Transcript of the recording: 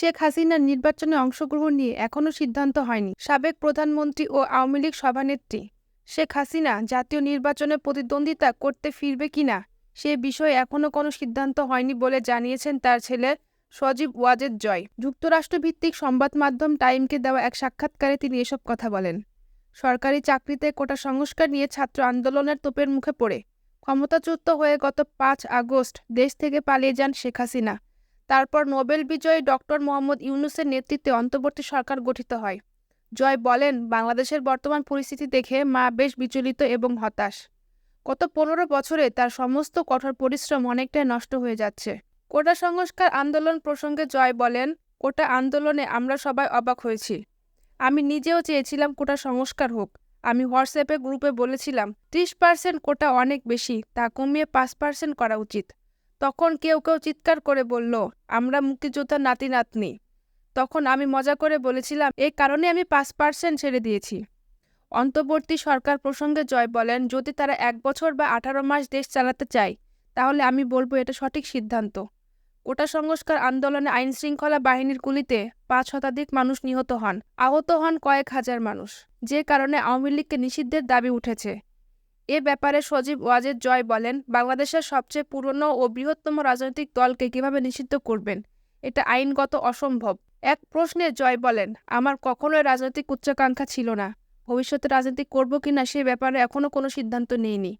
শেখ হাসিনার নির্বাচনে অংশগ্রহণ নিয়ে এখনও সিদ্ধান্ত হয়নি। সাবেক প্রধানমন্ত্রী ও আওয়ামী লীগ সভানেত্রী শেখ হাসিনা জাতীয় নির্বাচনে প্রতিদ্বন্দ্বিতা করতে ফিরবে কিনা সে বিষয়ে এখনও কোনো সিদ্ধান্ত হয়নি বলে জানিয়েছেন তার ছেলে সজীব ওয়াজেদ জয়। যুক্তরাষ্ট্রভিত্তিক সংবাদ মাধ্যম টাইমকে দেওয়া এক সাক্ষাৎকারে তিনি এসব কথা বলেন। সরকারি চাকরিতে কোটা সংস্কার নিয়ে ছাত্র আন্দোলনের তোপের মুখে পড়ে। ক্ষমতাচ্যুত হয়ে গত পাঁচ আগস্ট দেশ থেকে পালিয়ে যান শেখ হাসিনা। তারপর নোবেল বিজয়ী ডক্টর মোহাম্মদ ইউনুসের নেতৃত্বে অন্তর্বর্তী সরকার গঠিত হয়। জয় বলেন, বাংলাদেশের বর্তমান পরিস্থিতি দেখে মা বেশ বিচলিত এবং হতাশ। গত পনেরো বছরে তার সমস্ত কঠোর পরিশ্রম অনেকটাই নষ্ট হয়ে যাচ্ছে। কোটা সংস্কার আন্দোলন প্রসঙ্গে জয় বলেন, কোটা আন্দোলনে আমরা সবাই অবাক হয়েছি। আমি নিজেও চেয়েছিলাম কোটা সংস্কার হোক। আমি হোয়াটসঅ্যাপে গ্রুপে বলেছিলাম, ত্রিশ পার্সেন্ট কোটা অনেক বেশি, তা কমিয়ে পাঁচ পার্সেন্ট করা উচিত। তখন কেউ কেউ চিৎকার করে বলল, আমরা মুক্তিযোদ্ধার নাতি নাতনি তখন আমি মজা করে বলেছিলাম এই কারণে আমি পাঁচ পার্সেন্ট ছেড়ে দিয়েছি। অন্তর্বর্তী সরকার প্রসঙ্গে জয় বলেন, যদি তারা এক বছর বা আঠারো মাস দেশ চালাতে চায়, তাহলে আমি বলব এটা সঠিক সিদ্ধান্ত। কোটা সংস্কার আন্দোলনে আইন শৃঙ্খলা বাহিনীর গুলিতে পাঁচ শতাধিক মানুষ নিহত হন, আহত হন কয়েক হাজার মানুষ, যে কারণে আওয়ামী লীগকে নিষিদ্ধের দাবি উঠেছে। এ ব্যাপারে সজীব ওয়াজেদ জয় বলেন, বাংলাদেশের সবচেয়ে পুরনো ও বৃহত্তম রাজনৈতিক দলকে কীভাবে নিষিদ্ধ করবেন? এটা আইনগত অসম্ভব। এক প্রশ্নে জয় বলেন, আমার কখনোই রাজনৈতিক উচ্চাকাঙ্ক্ষা ছিল না। ভবিষ্যতে রাজনীতি করব কিনা সে ব্যাপারে এখনও কোনো সিদ্ধান্ত নেইনি।